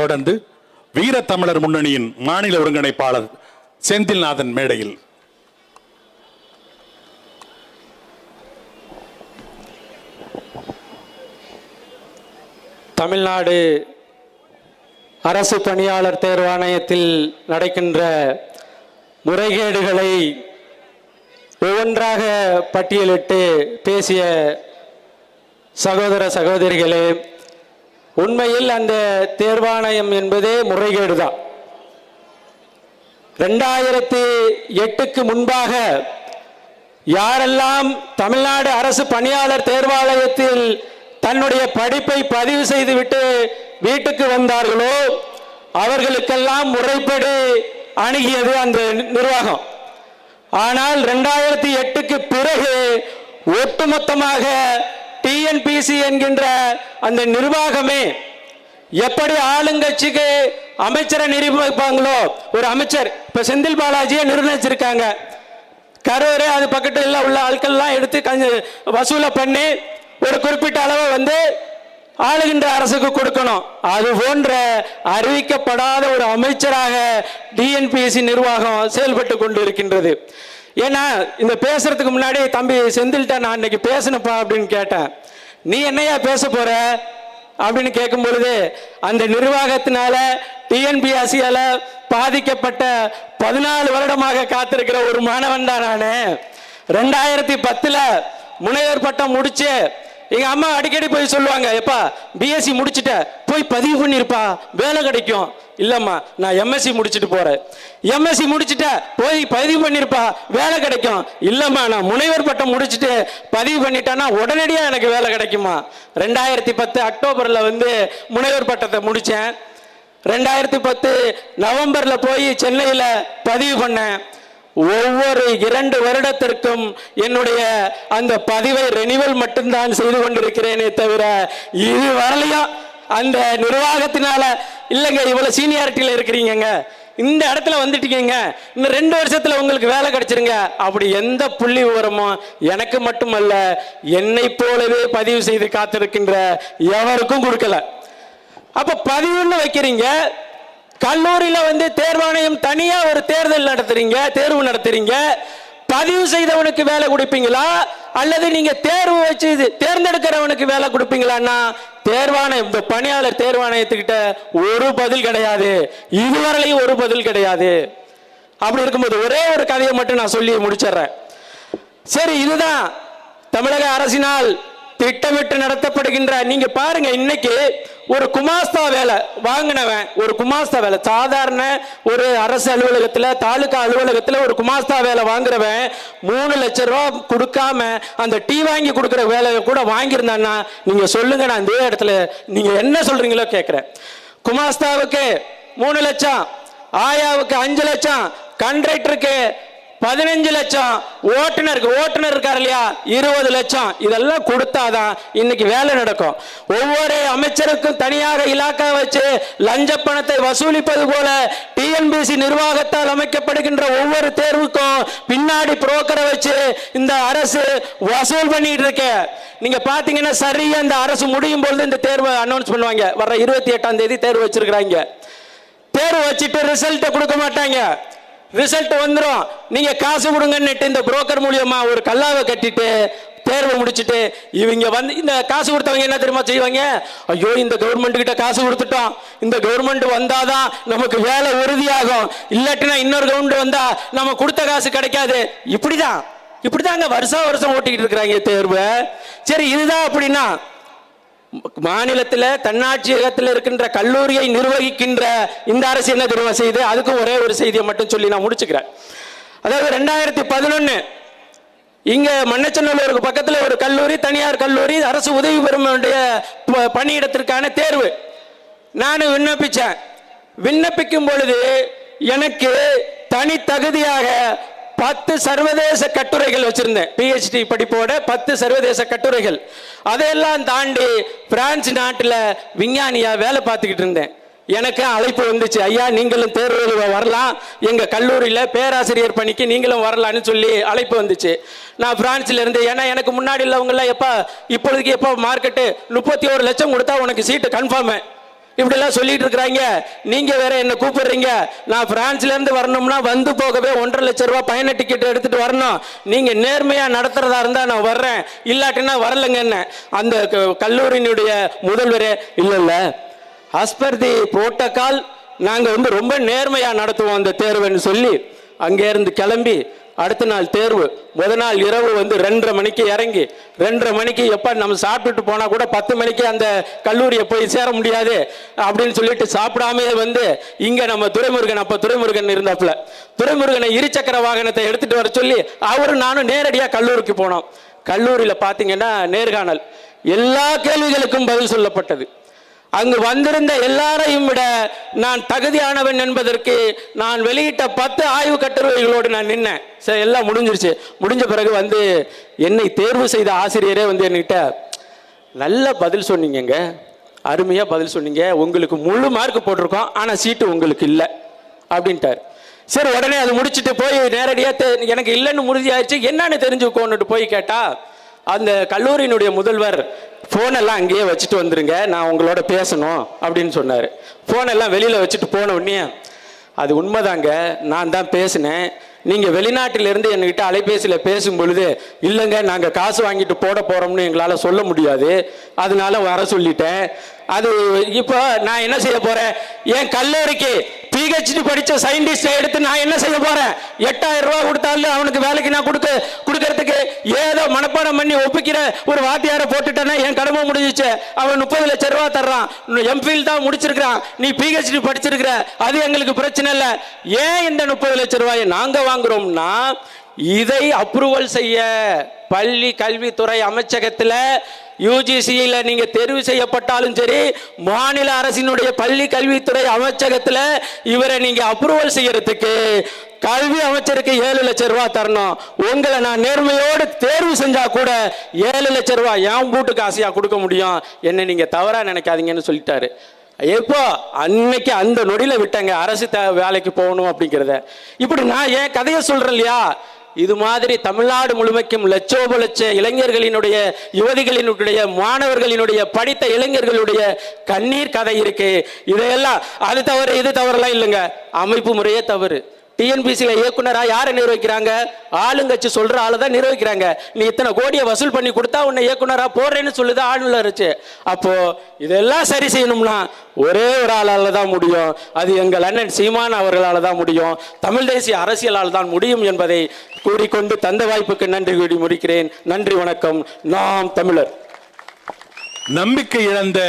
தொடர்ந்து வீரத்தமிழர் முன்னணியின் மாநில ஒருங்கிணைப்பாளர் செந்தில்நாதன் மேடையில். தமிழ்நாடு அரசு பணியாளர் தேர்வாணையத்தில் நடக்கின்ற முறைகேடுகளை ஒவ்வொன்றாக பட்டியலிட்டு பேசிய சகோதர சகோதரிகளே உண்மையில் அந்த தேர்வாணையம் என்பதே முறைகேடு தான் ரெண்டாயிரத்தி எட்டுக்கு முன்பாக யாரெல்லாம் தமிழ்நாடு அரசு பணியாளர் தேர்வாலயத்தில் தன்னுடைய படிப்பை பதிவு செய்துவிட்டு வீட்டுக்கு வந்தார்களோ அவர்களுக்கெல்லாம் முறைப்படி அணுகியது அந்த நிர்வாகம். ஆனால் ரெண்டாயிரத்தி எட்டுக்கு பிறகு ஒட்டுமொத்தமாக டிஎன்பிசி என்கின்ற அந்த நிர்வாகமே எப்படி ஆளுங்கட்சிக்கு அமைச்சரை நிரூபிப்பாங்களோ ஒரு அமைச்சர் இப்போ செந்தில் பாலாஜியை நிர்ணயிச்சிருக்காங்க. கரூர் அது பக்கத்தில் உள்ள ஆட்கள்லாம் எடுத்து கொஞ்சம் வசூலை பண்ணி ஒரு குறிப்பிட்ட அளவை வந்து ஆளுகின்ற அரசுக்கு கொடுக்கணும். அது போன்ற அறிவிக்கப்படாத ஒரு அமைச்சராக டிஎன்பிஎஸ்சி நிர்வாகம் செயல்பட்டு கொண்டு இருக்கின்றது ஏன்னா இந்த பேசுறதுக்கு முன்னாடி தம்பி செந்தில்கிட்ட நான் இன்னைக்கு பேசினப்பா அப்படின்னு கேட்டேன். நீ என்னையா பேச போற? அப்படின்னு கேட்கும் பொழுது அந்த நிர்வாகத்தினால டிஎன்பிஎஸ்சியால பாதிக்கப்பட்ட பதினாலு வருடமாக காத்திருக்கிற ஒரு மாணவன் தான் நான். ரெண்டாயிரத்தி பத்துல முனைவர் பட்டம் முடிச்சு எங்க அம்மா அடிக்கடி போய் சொல்லுவாங்க எப்பா பிஎஸ்சி முடிச்சுட்ட போய் பதிவு பண்ணிருப்பா வேலை கிடைக்கும். இல்லம்மா நான் எம்எஸ்சி முடிச்சுட்டு போறேன். எம்எஸ்சி முடிச்சுட்ட போய் பதிவு பண்ணிருப்பா வேலை கிடைக்கும். இல்லம்மா நான் முனைவர் பட்டம் முடிச்சுட்டு பதிவு பண்ணிட்டேன்னா உடனடியா எனக்கு வேலை கிடைக்குமா? ரெண்டாயிரத்தி பத்து அக்டோபர்ல வந்து முனைவர் பட்டத்தை முடிச்சேன். ரெண்டாயிரத்தி பத்து நவம்பர்ல போய் சென்னையில பதிவு பண்ணேன். ஒவ்வொரு இரண்டு வருடத்திற்கும் என்னுடைய அந்த பதிவை ரெனிவல் மட்டும்தான் செய்து கொண்டிருக்கிறேனே தவிர இது வரலையும் அந்த நிர்வாகத்தினால இல்லைங்க இவ்வளோ சீனியாரிட்டியில் இருக்கிறீங்கங்க. இந்த இடத்துல வந்துட்டீங்க இன்னும் ரெண்டு வருஷத்தில் உங்களுக்கு வேலை கிடைச்சிருங்க. அப்படி எந்த புள்ளி விவரமும் எனக்கு மட்டுமல்ல என்னை போலவே பதிவு செய்து காத்திருக்கின்ற எவருக்கும் கொடுக்கல. அப்போ பதிவுன்னு வைக்கிறீங்க. கல்லூரியில் வந்து தேர்வாணையம் தனியாக ஒரு தேர்தல் நடத்துறீங்க தேர்வு நடத்துறீங்க. பதிவு செய்தவனுக்கு வேலை கொடுப்பீங்களா? அல்லது நீங்க தேர்வு வச்சு இது தேர்ந்தெடுக்கிறவனுக்கு வேலை கொடுப்பீங்களான்னா தேர்வான இந்த பணியாளர் தேர்வாணையத்துக்கிட்ட ஒரு பதில் கிடையாது. இதுவரையிலையும் ஒரு பதில் கிடையாது. அப்படி இருக்கும்போது ஒரே ஒரு கதையை மட்டும் நான் சொல்லி முடிச்சிடுறேன். சரி இதுதான் தமிழக அரசினால் திட்டமிட்டு நடத்தப்படுகின்ற நீங்க பாருங்க இன்னைக்கு ஒரு குமாஸ்தா வேலை வாங்கினவன் ஒரு குமாஸ்தா வேலை. சாதாரண ஒரு அரசு அலுவலகத்துல தாலுகா அலுவலகத்துல ஒரு குமாஸ்தா வேலை வாங்குறவன் மூணு லட்சம் ரூபா கொடுக்காம அந்த டீ வாங்கி கொடுக்குற வேலையை கூட வாங்கியிருந்தான்னா நீங்க சொல்லுங்க நான் இந்த இடத்துல நீங்க என்ன சொல்றீங்களோ கேட்கிறேன் குமாஸ்தாவுக்கு மூணு லட்சம் ஆயாவுக்கு அஞ்சு லட்சம் கண்ட்ராக்டருக்கு பதினஞ்சு லட்சம் ஓட்டுநருக்கு ஓட்டுநர் இருக்கார் இல்லையா? இருபது லட்சம். இதெல்லாம் கொடுத்தாதான் இன்னைக்கு வேலை நடக்கும். ஒவ்வொரு அமைச்சருக்கும் தனியாக இலாக்கா வச்சு லஞ்ச பணத்தை வசூலிப்பது போல டிஎன்பிசி நிர்வாகத்தால் அமைக்கப்படுகின்ற ஒவ்வொரு தேர்வுக்கும் பின்னாடி புரோக்கரை வச்சு இந்த அரசு வசூல் பண்ணிட்டு இருக்கு. நீங்க பாத்தீங்கன்னா சரியா இந்த அரசு முடியும் பொழுது இந்த தேர்வை அனௌன்ஸ் பண்ணுவாங்க. வர இருபத்தி எட்டாம் தேதி தேர்வு வச்சிருக்கிறாங்க. தேர்வு வச்சுட்டு ரிசல்ட்டை கொடுக்க மாட்டாங்க. ரிசல்ட் வந்துடும் நீங்க காசு கொடுங்கன்னுட்டு இந்த புரோக்கர் மூலியமா ஒரு கல்லாவை கட்டிட்டு தேர்வு முடிச்சுட்டு இவங்க வந்து இந்த காசு கொடுத்தவங்க என்ன தெரியுமா செய்வாங்க? ஐயோ இந்த கவர்மெண்ட் கிட்ட காசு கொடுத்துட்டோம். இந்த கவர்மெண்ட் வந்தாதான் நமக்கு வேலை உறுதியாகும். இல்லாட்டினா இன்னொரு கவர்மெண்ட் வந்தா நம்ம கொடுத்த காசு கிடைக்காது. இப்படிதான். இப்படிதாங்க வருஷம் வருஷம் ஓட்டிக்கிட்டு இருக்கிறாங்க தேர்வு. சரி இதுதான் அப்படின்னா மாநிலத்தில் தன்னாட்சியகத்தில் இருக்கின்ற கல்லூரியை நிர்வகிக்கின்ற இந்த அரசு என்ன தெரியுமா செய்து அதுக்கும் ஒரே ஒரு செய்தியை மட்டும் சொல்லி நான் முடிச்சுக்கிறேன். அதாவது ரெண்டாயிரத்தி பதினொன்று இங்கே மண்ணச்சநல்லூருக்கு பக்கத்தில் ஒரு கல்லூரி தனியார் கல்லூரி அரசு உதவி பெறும் ப- பணியிடத்திற்கான தேர்வு. நான் விண்ணப்பிச்சேன். விண்ணப்பிக்கும் பொழுது எனக்கு தனி தகுதியாக பத்து சர்வதேச கட்டுரைகள் வச்சிருந்தேன். பிஹெச்டி படிப்போட பத்து சர்வதேச கட்டுரைகள். அதையெல்லாம் தாண்டி பிரான்ஸ் நாட்டில் விஞ்ஞானியா வேலை பார்த்துக்கிட்டு இருந்தேன். எனக்கு அழைப்பு வந்துச்சு. ஐயா நீங்களும் தேர்வு வரலாம். எங்க கல்லூரியில பேராசிரியர் பணிக்கு நீங்களும் வரலாம்னு சொல்லி அழைப்பு வந்துச்சு. நான் பிரான்ஸ்ல ஏன்னா எனக்கு முன்னாடி உள்ளவங்க எல்லாம் எப்ப இப்பொழுதுக்கு எப்போ மார்க்கெட்டு முப்பத்தி ஒரு லட்சம் கொடுத்தா உனக்கு சீட்டு கன்ஃபார்ம் இப்படிலாம் சொல்லிட்டு இருக்கிறாங்க. நீங்க வேற என்ன கூப்பிடுறீங்க? நான் பிரான்ஸ்ல இருந்து வரணும்னா வந்து போகவே ஒன்றரை லட்சம் ரூபாய் பயண டிக்கெட் எடுத்துட்டு வரணும். நீங்க நேர்மையா நடத்துறதா இருந்தா நான் வர்றேன். இல்லாட்டினா வரலங்க என்ன? அந்த க- கல்லூரியினுடைய முதல்வரே இல்ல இல்ல. அஸ்பர் தி புரோட்டோகால் நாங்க வந்து ரொம்ப நேர்மையா நடத்துவோம் அந்த தேர்வுன்னு சொல்லி அங்கே இருந்து கிளம்பி அடுத்த நாள் தேர்வு. முத நாள் இரவு வந்து ரெண்டரை மணிக்கு இறங்கி ரெண்டரை மணிக்கு எப்போ நம்ம சாப்பிட்டுட்டு போனால் கூட பத்து மணிக்கு அந்த கல்லூரியை போய் சேர முடியாது அப்படின்னு சொல்லிட்டு சாப்பிடாமே வந்து இங்கே நம்ம துரைமுருகன் அப்போ துரைமுருகன் இருந்தாப்புல. துரைமுருகனை இருசக்கர வாகனத்தை எடுத்துகிட்டு வர சொல்லி அவரும் நானும் நேரடியாக கல்லூரிக்கு போனோம். கல்லூரியில் பார்த்தீங்கன்னா நேர்காணல். எல்லா கேள்விகளுக்கும் பதில் சொல்லப்பட்டது. அங்கு வந்திருந்த எல்லாரையும் விட நான் தகுதியானவன் என்பதற்கு நான் வெளியிட்ட பத்து ஆய்வு கட்டுரைகளோடு நான் நின்னேன். சரி எல்லாம் முடிஞ்சிருச்சு. முடிஞ்ச பிறகு வந்து என்னை தேர்வு செய்த ஆசிரியரே வந்து என்கிட்ட நல்ல பதில் சொன்னீங்கங்க. அருமையாக பதில் சொன்னீங்க. உங்களுக்கு முழு மார்க் போட்டிருக்கோம். ஆனால் சீட்டு உங்களுக்கு இல்லை. அப்படின்ட்டார். சரி உடனே அது முடிச்சுட்டு போய் நேரடியாக எனக்கு இல்லைன்னு உறுதியாகிடுச்சு என்னன்னு தெரிஞ்சுக்கோன்னுட்டு போய் கேட்டால் அந்த கல்லூரியினுடைய முதல்வர் ஃபோனெல்லாம் அங்கேயே வச்சுட்டு வந்துருங்க நான் உங்களோட பேசணும் அப்படின்னு சொன்னார். ஃபோனெல்லாம் வெளியில் வச்சுட்டு போன உடனே அது உண்மைதாங்க நான் தான் பேசினேன். நீங்கள் வெளிநாட்டிலேருந்து என்கிட்ட அலைபேசியில் பேசும் பொழுது இல்லைங்க நாங்கள் காசு வாங்கிட்டு போட போகிறோம்னு எங்களால் சொல்ல முடியாது. அதனால வர சொல்லிட்டேன். அது இப்போ நான் என்ன செய்ய போகிறேன் என் கல்லூரிக்கு பிஹெச்டி படித்த சயின்டிஸ்டை எடுத்து நான் என்ன செய்ய போறேன்? எட்டாயிரம் ரூபாய் கொடுத்தாலும் அவனுக்கு வேலைக்கு நான் கொடுக்க கொடுக்கறதுக்கு ஏதோ மனப்பாடம் பண்ணி ஒப்பிக்கிற ஒரு வாத்தியாரை போட்டுட்டேன்னா என் கடமை முடிஞ்சிச்சு. அவன் முப்பது லட்சம் ரூபா தர்றான். எம்ஃபில் தான் முடிச்சிருக்கிறான். நீ பிஹெச்டி படிச்சிருக்கிற. அது எங்களுக்கு பிரச்சனை இல்லை. ஏன் இந்த முப்பது லட்சம் ரூபாயை நாங்கள் வாங்குறோம்னா இதை அப்ரூவல் செய்ய பள்ளி கல்வித்துறை அமைச்சகத்துல யூஜிசியில் நீங்கள் தெரிவு செய்யப்பட்டாலும் சரி மாநில அரசினுடைய பள்ளி கல்வித்துறை அமைச்சகத்தில் இவரை நீங்கள் அப்ரூவல் செய்யறதுக்கு கல்வி அமைச்சருக்கு ஏழு லட்சம் ரூபா தரணும். உங்களை நான் நேர்மையோடு தேர்வு செஞ்சா கூட ஏழு லட்சம் ரூபா என் வீட்டுக்கு ஆசையா கொடுக்க முடியும். என்ன நீங்க தவறா நினைக்காதீங்கன்னு சொல்லிட்டாரு. எப்போ? அன்னைக்கு அந்த நொடியில விட்டாங்க. அரசு வேலைக்கு போகணும் அப்படிங்கிறத. இப்படி நான் ஏன் கதையை சொல்றேன் இல்லையா? இது மாதிரி தமிழ்நாடு முழுமைக்கும் லட்சோப லட்ச இளைஞர்களினுடைய யுவதிகளினுடைய மாணவர்களினுடைய படித்த இளைஞர்களுடைய கண்ணீர் கதை இருக்கு. இதையெல்லாம் அது தவறு இது தவறுலாம் இல்லைங்க. அமைப்பு முறையே தவறு. டிஎன்பிசியில் இயக்குனரா யாரை நிர்வகிக்கிறாங்க? ஆளுங்கட்சி சொல்கிற ஆளை தான் நிர்வகிக்கிறாங்க. நீ இத்தனை கோடியை வசூல் பண்ணி கொடுத்தா உன்னை இயக்குனராக போடுறேன்னு சொல்லுது ஆளுநர் அப்போது இதெல்லாம் சரி செய்யணும்னா ஒரே ஒரு ஆளால் தான் முடியும். அது எங்கள் அண்ணன் சீமான் அவர்களால் தான் முடியும். தமிழ் தேசிய அரசியலால் தான் முடியும் என்பதை கூறிக்கொண்டு தந்த வாய்ப்புக்கு நன்றி கூறி முடிக்கிறேன். நன்றி வணக்கம். நாம் தமிழர். நம்பிக்கை இழந்த